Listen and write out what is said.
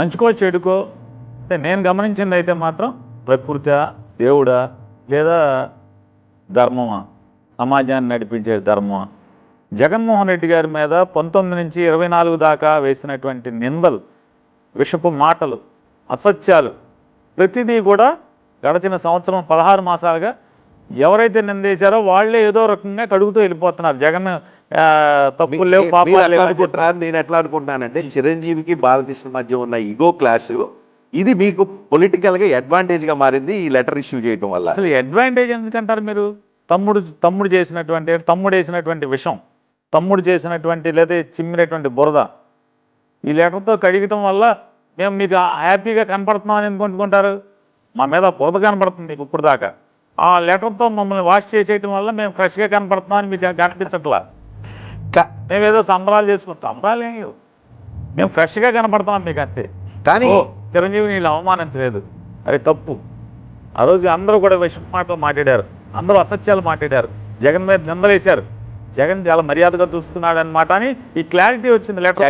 మంచుకో చెడుకో. అంటే నేను గమనించింది అయితే మాత్రం ప్రకృతి దేవుడా లేదా ధర్మమా? సమాజాన్ని నడిపించే ధర్మమా? జగన్మోహన్ రెడ్డి గారి మీద పంతొమ్మిది నుంచి ఇరవై నాలుగు దాకా వేసినటువంటి నిందలు విషపు మాటలు అసత్యాలు ప్రతిదీ కూడా గడచిన సంవత్సరం పదహారు మాసాలుగా ఎవరైతే నిందేశారో వాళ్ళే ఏదో రకంగా కడుగుతూ వెళ్ళిపోతున్నారు. జగన్ తప్పులు లేవు మీరు పాపాలు ఎట్లా లేవు. అని చెప్పి. అనుకుంటున్నారు నేను ఎట్లా అనుకుంటున్నానంటే చిరంజీవికి బాలకృష్ణ మధ్య ఉన్న ఈగో క్లాష్ ఇది మీకు పొలిటికల్గా అడ్వాంటేజ్గా మారింది ఈ లెటర్ ఇష్యూ చేయడం వల్ల. అసలు అడ్వాంటేజ్ ఎందుకంటారు మీరు? తమ్ముడు తమ్ముడు చేసినటువంటి తమ్ముడు వేసినటువంటి విషం తమ్ముడు చేసినటువంటి లేదా చిమ్మినటువంటి బురద ఈ లెటర్తో కడిగటం వల్ల మేము మీకు హ్యాపీగా కనపడుతున్నామని ఎందుకు అనుకుంటారు? మా మీద బురద కనపడుతుంది ఇప్పుడు దాకా. ఆ లెటర్తో మమ్మల్ని వాష్ చేసేయటం వల్ల మేము ఫ్రెష్గా కనపడుతున్నామని మీకు కనిపించట్లా కా- మేము ఏదో సంబరాలు చేసుకుంటాం సంబరాలు ఏం లేవు. మేము ఫ్రెష్గా కనపడుతున్నాం మీకు అంతే. కానీ ఓ చిరంజీవిని వీళ్ళు అవమానించలేదు. అది తప్పు. ఆ రోజు అందరూ కూడా విషం మాటలు మాట్లాడారు. అందరూ అసత్యాలు మాట్లాడారు. జగన్ మీద నిందలేశారు. జగన్ చాలా మర్యాదగా చూస్తున్నాడు అన్నమాట అని ఈ క్లారిటీ వచ్చింది లెటర్